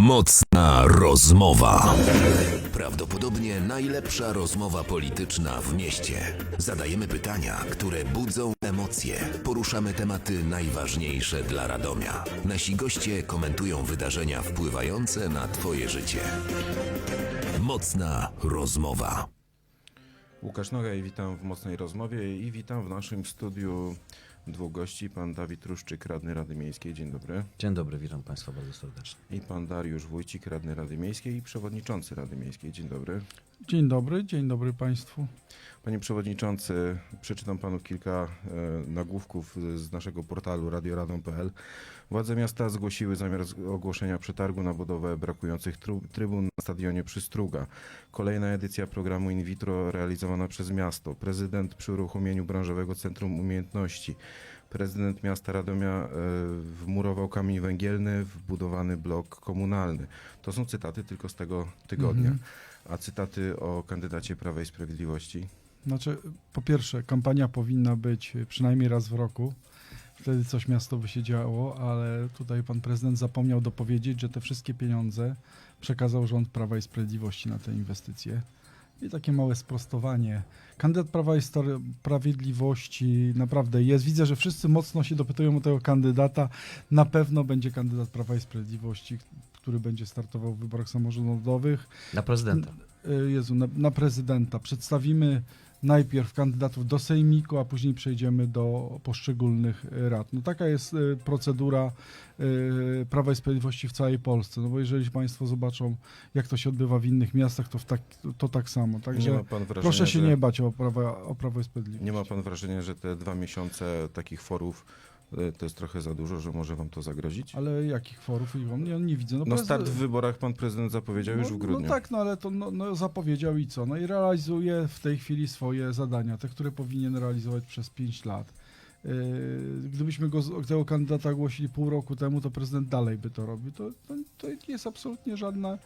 Mocna rozmowa. Prawdopodobnie najlepsza rozmowa polityczna w mieście. Zadajemy pytania, które budzą emocje. Poruszamy tematy najważniejsze dla Radomia. Nasi goście komentują wydarzenia wpływające na Twoje życie. Mocna rozmowa. Łukasz Nogaj, witam w Mocnej Rozmowie i witam w naszym studiu dwóch gości, pan Dawid Truszczyk, radny Rady Miejskiej, dzień dobry, Dzień dobry, witam Państwa bardzo serdecznie. i pan Dariusz Wójcik, radny Rady Miejskiej i przewodniczący Rady Miejskiej, dzień dobry. Dzień dobry, dzień dobry Państwu. Panie przewodniczący, przeczytam panu kilka e, nagłówków z naszego portalu radioradom.pl. Władze miasta zgłosiły zamiar ogłoszenia przetargu na budowę brakujących trybun na stadionie Przystruga. Kolejna edycja programu in vitro realizowana przez miasto. Prezydent przy uruchomieniu branżowego centrum umiejętności. Prezydent miasta Radomia e, wmurował kamień węgielny w budowany blok komunalny. To są cytaty tylko z tego tygodnia. Mhm. A cytaty o kandydacie Prawa i Sprawiedliwości? Znaczy, po pierwsze, kampania powinna być przynajmniej raz w roku. Wtedy coś miasto by się działo, ale tutaj pan prezydent zapomniał dopowiedzieć, że te wszystkie pieniądze przekazał rząd Prawa i Sprawiedliwości na te inwestycje. I takie małe sprostowanie. Kandydat Prawa i Sprawiedliwości naprawdę jest. Widzę, że wszyscy mocno się dopytują o tego kandydata. Na pewno będzie kandydat Prawa i Sprawiedliwości, który będzie startował w wyborach samorządowych. Na prezydenta. Y, Jezu, na, na prezydenta. Przedstawimy najpierw kandydatów do Sejmiku, a później przejdziemy do poszczególnych rad. No taka jest y, procedura y, Prawa i Sprawiedliwości w całej Polsce. No bo jeżeli Państwo zobaczą, jak to się odbywa w innych miastach, to, tak, to tak samo. Także wrażenia, proszę się że, nie bać o, prawa, o Prawo i Sprawiedliwość. nie ma pan wrażenia, że te dwa miesiące takich forów to jest trochę za dużo, że może wam to zagrozić? Ale jakich forów? Nie, nie widzę. No prezydent- start w wyborach pan prezydent zapowiedział już no, w grudniu. No tak, no ale to no, no, zapowiedział i co? No i realizuje w tej chwili swoje zadania, te, które powinien realizować przez 5 lat. Yy, Gdybyśmy go, z- tego kandydata ogłosili pół roku temu, to prezydent dalej by to robił. To, to, to nie jest absolutnie żadna,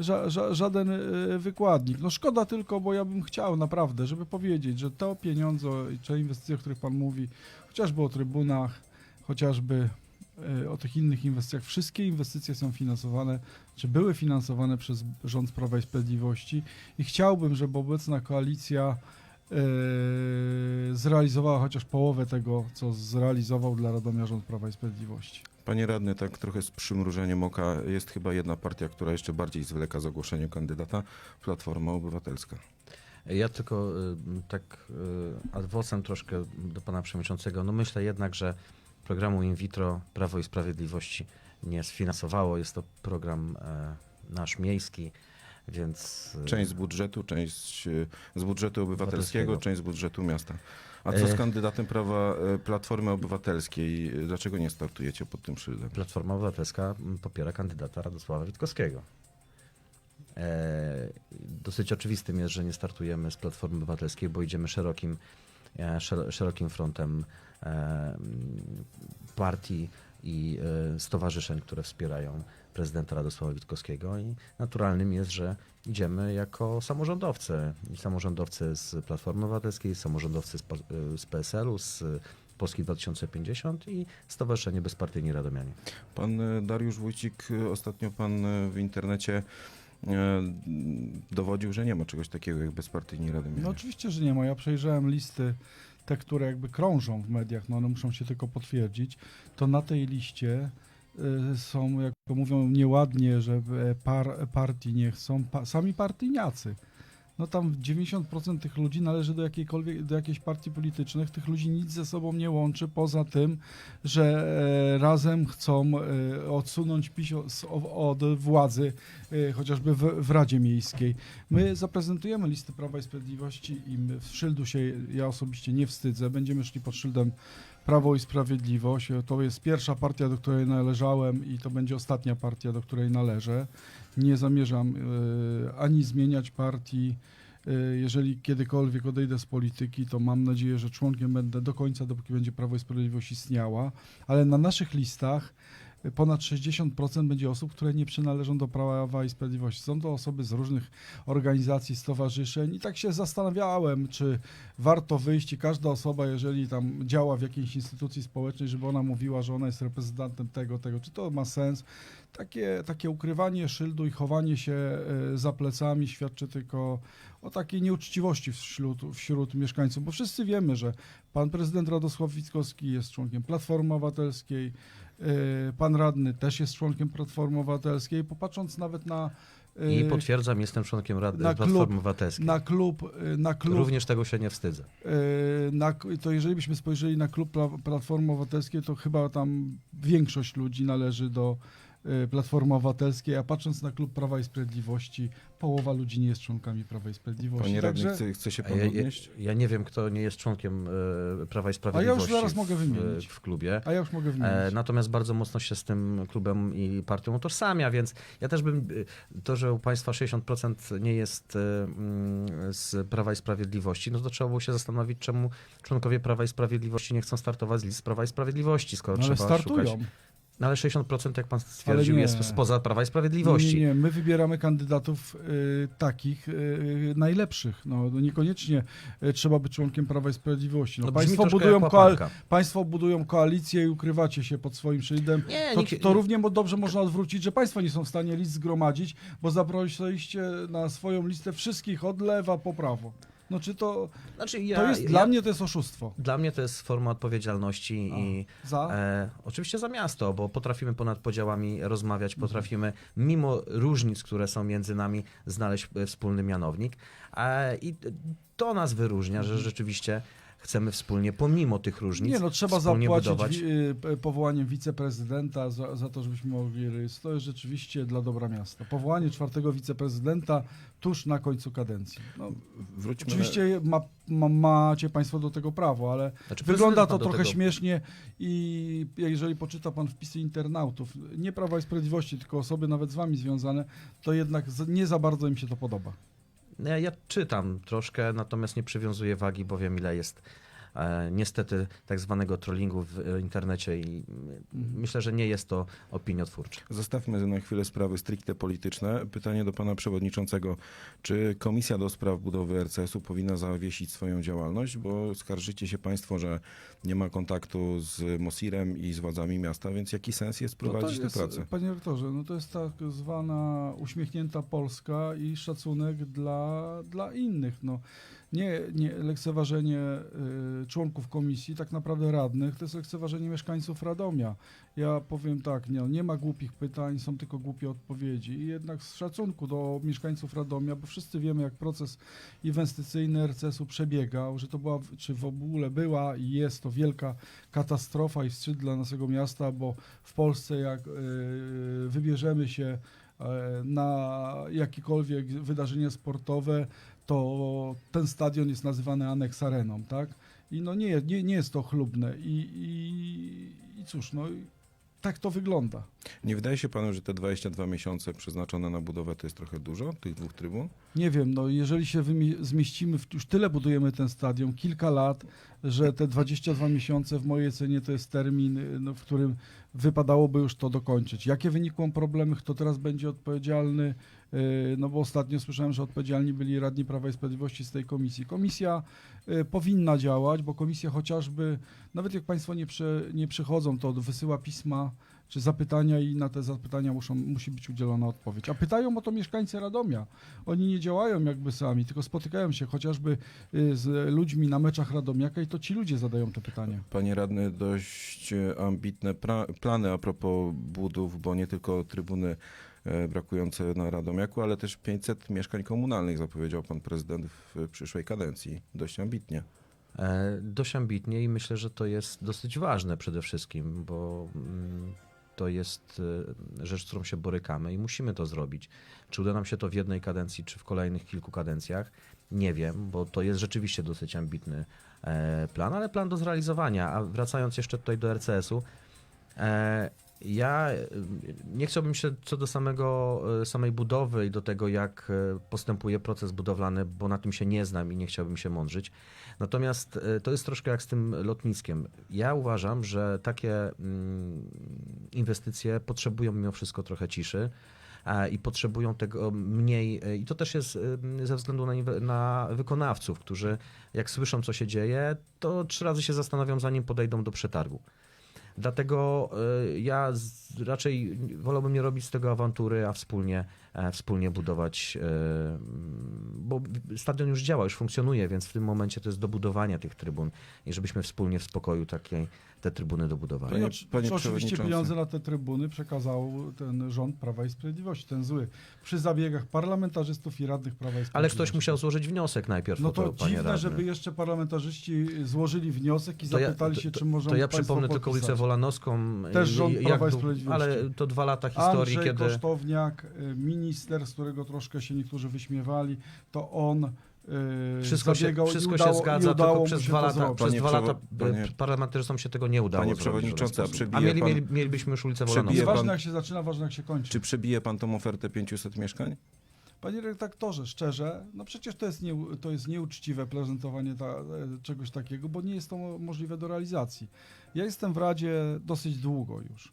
ża, ża, żaden yy, wykładnik. No szkoda tylko, bo ja bym chciał naprawdę, żeby powiedzieć, że to pieniądze te inwestycje, o których Pan mówi, chociażby o trybunach, chociażby yy, o tych innych inwestycjach, wszystkie inwestycje są finansowane czy były finansowane przez rząd Prawa i Sprawiedliwości i chciałbym, żeby obecna koalicja e, zrealizowała chociaż połowę tego, co zrealizował dla Radomia rząd Prawa i Sprawiedliwości. Panie radny, tak trochę z przymrużeniem oka, jest chyba jedna partia, która jeszcze bardziej zwleka z ogłoszeniem kandydata, Platforma Obywatelska. Ja tylko y, tak y, ad vocem troszkę do pana przewodniczącego. No myślę jednak, że programu in vitro Prawo i Sprawiedliwości nie sfinansowało. Jest to program e, nasz miejski, więc... y, Część z budżetu, część y, z budżetu obywatelskiego, część z budżetu miasta. A co z E. kandydatem prawa Platformy Obywatelskiej? Dlaczego nie startujecie pod tym szyldem? Platforma Obywatelska popiera kandydata Radosława Witkowskiego. E, dosyć oczywistym jest, że nie startujemy z Platformy Obywatelskiej, bo idziemy szerokim, e, szer- szerokim frontem e, partii i e, stowarzyszeń, które wspierają prezydenta Radosława Witkowskiego i naturalnym jest, że idziemy jako samorządowcy. I samorządowcy z Platformy Obywatelskiej, samorządowcy z, po- e, z PSL-u, z Polski 2050 i Stowarzyszenie Bezpartyjni Radomianie. Pan y, Dariusz Wójcik, ostatnio pan w internecie dowodził, że nie ma czegoś takiego jak bezpartyjni radomianie. No oczywiście, że nie ma. Ja przejrzałem listy, te, które jakby krążą w mediach, no one muszą się tylko potwierdzić, to na tej liście y, są, jak to mówią nieładnie, że e, par, partii nie chcą, pa, sami partyjniacy. No tam 90% tych ludzi należy do jakiejkolwiek, do jakiejś partii politycznych. Tych ludzi nic ze sobą nie łączy, poza tym, że e, razem chcą e, odsunąć PiS od władzy, e, chociażby w, w Radzie Miejskiej. My zaprezentujemy listy Prawa i Sprawiedliwości i w szyldu się ja osobiście nie wstydzę. Będziemy szli pod szyldem Prawo i Sprawiedliwość. To jest pierwsza partia, do której należałem i to będzie ostatnia partia, do której należę. Nie zamierzam e, ani zmieniać partii. E, Jeżeli kiedykolwiek odejdę z polityki, to mam nadzieję, że członkiem będę do końca, dopóki będzie Prawo i Sprawiedliwość istniała. Ale na naszych listach ponad 60% będzie osób, które nie przynależą do Prawa i Sprawiedliwości. Są to osoby z różnych organizacji, stowarzyszeń i tak się zastanawiałem, czy warto wyjść i każda osoba, jeżeli tam działa w jakiejś instytucji społecznej, żeby ona mówiła, że ona jest reprezentantem tego, tego, czy to ma sens. Takie, takie ukrywanie szyldu i chowanie się e, za plecami świadczy tylko o takiej nieuczciwości wśród, wśród mieszkańców, bo wszyscy wiemy, że pan prezydent Radosław Witkowski jest członkiem Platformy Obywatelskiej, pan radny też jest członkiem Platformy Obywatelskiej. Popatrząc nawet na, e, I potwierdzam, jestem członkiem Rady na Platformy klub- Obywatelskiej. na klub, e, na klub Również tego się nie wstydzę. Na, to jeżeli byśmy spojrzeli na klub Pla- Platformy Obywatelskiej, to chyba tam większość ludzi należy do Platformy Obywatelskiej, a patrząc na klub Prawa i Sprawiedliwości, połowa ludzi nie jest członkami Prawa i Sprawiedliwości. Panie radny, Także, chce, chce się A pan Ja, ja, odnieść? ja nie wiem, kto nie jest członkiem e, Prawa i Sprawiedliwości zaraz w, mogę wymienić. w, klubie. a ja już mogę wymienić. E, natomiast bardzo mocno się z tym klubem i partią utożsamia, więc ja też bym, e, to, że u Państwa 60% nie jest e, z Prawa i Sprawiedliwości, no to trzeba było się zastanowić, czemu członkowie Prawa i Sprawiedliwości nie chcą startować z list Prawa i Sprawiedliwości, skoro No, trzeba startują. szukać. No ale 60%, jak Pan stwierdził, jest spoza Prawa i Sprawiedliwości. nie, nie, my wybieramy kandydatów y, takich y, najlepszych. No, no niekoniecznie y, trzeba być członkiem Prawa i Sprawiedliwości. No, No, brzmi państwo, troszkę budują jak koal- łapanka. państwo budują koalicję i ukrywacie się pod swoim szyldem. Nie, To, nikt- to równie mo- dobrze można odwrócić, że państwo nie są w stanie list zgromadzić, bo zaprosiliście na swoją listę wszystkich od lewa po prawo. No czy to, Znaczy ja, to jest, ja, dla mnie to jest oszustwo. Dla mnie to jest forma odpowiedzialności A. i Za? e, oczywiście za miasto, bo potrafimy ponad podziałami rozmawiać, potrafimy mimo różnic, które są między nami, znaleźć e, wspólny mianownik. E, I to nas wyróżnia, że rzeczywiście chcemy wspólnie, pomimo tych różnic, Nie no, trzeba wspólnie zapłacić budować. wi- y, powołaniem wiceprezydenta za, za to, żebyśmy mogli rys. To jest rzeczywiście dla dobra miasta. Powołanie czwartego wiceprezydenta tuż na końcu kadencji. No, Wróćmy oczywiście ma, ma, macie państwo do tego prawo, ale Znaczy, Wygląda prezydent to ma do trochę tego- śmiesznie i jeżeli poczyta pan wpisy internautów, nie Prawa i Sprawiedliwości, tylko osoby nawet z wami związane, to jednak z- nie za bardzo im się to podoba. Ja, ja czytam troszkę, natomiast nie przywiązuję wagi, bo wiem ile jest niestety tak zwanego trollingu w e, internecie i myślę, że nie jest to opiniotwórcze. Zostawmy na chwilę sprawy stricte polityczne. Pytanie do pana przewodniczącego. Czy Komisja do Spraw Budowy RCS-u powinna zawiesić swoją działalność? Bo skarżycie się państwo, że nie ma kontaktu z Mosirem i z władzami miasta, więc jaki sens jest No prowadzić jest, tę pracę? Panie rektorze, no to jest tak zwana uśmiechnięta Polska i szacunek dla, dla innych. No, nie, nie lekceważenie y, członków komisji, tak naprawdę radnych, to jest lekceważenie mieszkańców Radomia. Ja powiem tak, nie, nie ma głupich pytań, są tylko głupie odpowiedzi. I jednak z szacunku do mieszkańców Radomia, bo wszyscy wiemy, jak proces inwestycyjny RCS-u przebiegał, że to była, czy w ogóle była i jest to wielka katastrofa i wstyd dla naszego miasta, bo w Polsce jak y, wybierzemy się na jakiekolwiek wydarzenie sportowe, to ten stadion jest nazywany Annex Areną, tak? I no nie, nie, nie jest to chlubne. I, i, i cóż, no tak to wygląda. Nie wydaje się panu, że te 22 miesiące przeznaczone na budowę to jest trochę dużo, tych dwóch trybun? Nie wiem, no jeżeli się zmieścimy, w, już tyle budujemy ten stadion, kilka lat, że te 22 miesiące w mojej cenie to jest termin, no, w którym wypadałoby już to dokończyć. Jakie wynikną problemy, kto teraz będzie odpowiedzialny, no bo ostatnio słyszałem, że odpowiedzialni byli radni Prawa i Sprawiedliwości z tej komisji. Komisja y, powinna działać, bo komisja chociażby, nawet jak Państwo nie, prze, nie przychodzą, to wysyła pisma czy zapytania i na te zapytania muszą, musi być udzielona odpowiedź. A pytają o to mieszkańcy Radomia. Oni nie działają jakby sami, tylko spotykają się chociażby y, z ludźmi na meczach Radomiaka i to ci ludzie zadają te pytania. Panie radny, dość e, ambitne plany a propos budów, bo nie tylko trybuny e, brakujące na Radomiaku, ale też 500 mieszkań komunalnych zapowiedział pan prezydent w przyszłej kadencji. Dość ambitnie. E, Dość ambitnie i myślę, że to jest dosyć ważne przede wszystkim, bo mm, to jest e, rzecz, z którą się borykamy i musimy to zrobić. Czy uda nam się to w jednej kadencji, czy w kolejnych kilku kadencjach? Nie wiem, bo to jest rzeczywiście dosyć ambitny e, plan, ale plan do zrealizowania. A wracając jeszcze tutaj do RCS-u, e, Ja y, nie chciałbym się co do samego, y, samej budowy i do tego, jak y, postępuje proces budowlany, bo na tym się nie znam i nie chciałbym się mądrzyć. Natomiast to jest troszkę jak z tym lotniskiem. Ja uważam, że takie mm, inwestycje potrzebują mimo wszystko trochę ciszy i potrzebują tego mniej. I to też jest ze względu na, na wykonawców, którzy jak słyszą, co się dzieje, to trzy razy się zastanawiam, zanim podejdą do przetargu. Dlatego y, ja raczej wolałbym nie robić z tego awantury, a wspólnie, e, wspólnie budować, e, bo stadion już działa, już funkcjonuje, więc w tym momencie to jest dobudowanie tych trybun i żebyśmy wspólnie w spokoju takie, te trybuny dobudowali. Panie- Panie, panie oczywiście pieniądze na te trybuny przekazał ten rząd Prawa i Sprawiedliwości, ten zły, przy zabiegach parlamentarzystów i radnych Prawa i Sprawiedliwości. Ale ktoś musiał złożyć wniosek najpierw No to, to dziwne, radny. żeby jeszcze parlamentarzyści złożyli wniosek i To ja- zapytali to- się, to- czy możemy To ja przypomnę tylko ulicę Wolanowską. Też i- rząd jak Prawa i Sprawiedliwości. Ale to dwa lata historii, Andrzej kiedy... Kosztowniak, y, minister, z którego troszkę się niektórzy wyśmiewali, to on y, Wszystko się, wszystko udało, się zgadza, tylko przez dwa lata, przez dwa lata panie- parlamentarzystom się tego nie udało Panie przewodniczący, a przebije A mieli, pan- mieli, mielibyśmy już ulicę Wolanowską. Nieważne pan- jak się zaczyna, ważne jak się kończy. Czy przebije pan tą ofertę 500 mieszkań? Panie redaktorze, szczerze, no przecież to jest, nie, to jest nieuczciwe prezentowanie ta, czegoś takiego, bo nie jest to mo- możliwe do realizacji. Ja jestem w Radzie dosyć długo już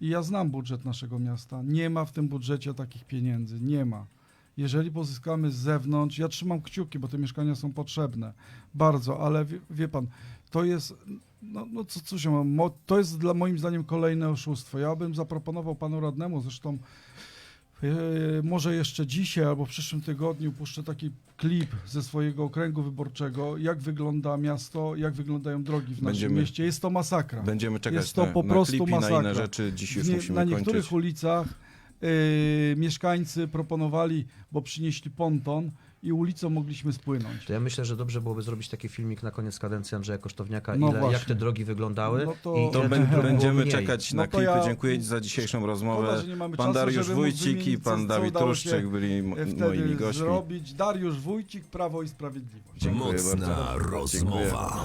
i ja znam budżet naszego miasta. Nie ma w tym budżecie takich pieniędzy, nie ma. Jeżeli pozyskamy z zewnątrz, ja trzymam kciuki, bo te mieszkania są potrzebne, bardzo, ale wie, wie pan, to jest, no, no co, co się ma, to jest dla moim zdaniem kolejne oszustwo. Ja bym zaproponował panu radnemu, zresztą E, Może jeszcze dzisiaj albo w przyszłym tygodniu puszczę taki klip ze swojego okręgu wyborczego, jak wygląda miasto, jak wyglądają drogi w naszym Będziemy- mieście. Jest to masakra. Będziemy czekać Jest to na, po na prostu i na inne masakra. rzeczy. Dziś już Nie, musimy na niektórych kończyć. ulicach e, mieszkańcy proponowali, bo przynieśli ponton i ulicą mogliśmy spłynąć. To ja myślę, że dobrze byłoby zrobić taki filmik na koniec kadencji Andrzeja Kosztowniaka, No ile, właśnie. jak te drogi wyglądały No to- i To będziemy czekać No na to klipy. ja- Dziękuję za dzisiejszą rozmowę. Szkoda, Pan czasu, Dariusz Wójcik i pan Dawid Truszczyk byli mo- moimi gośćmi. zrobić Dariusz Wójcik, Prawo i Sprawiedliwość. Dziękuję Mocna bardzo. rozmowa.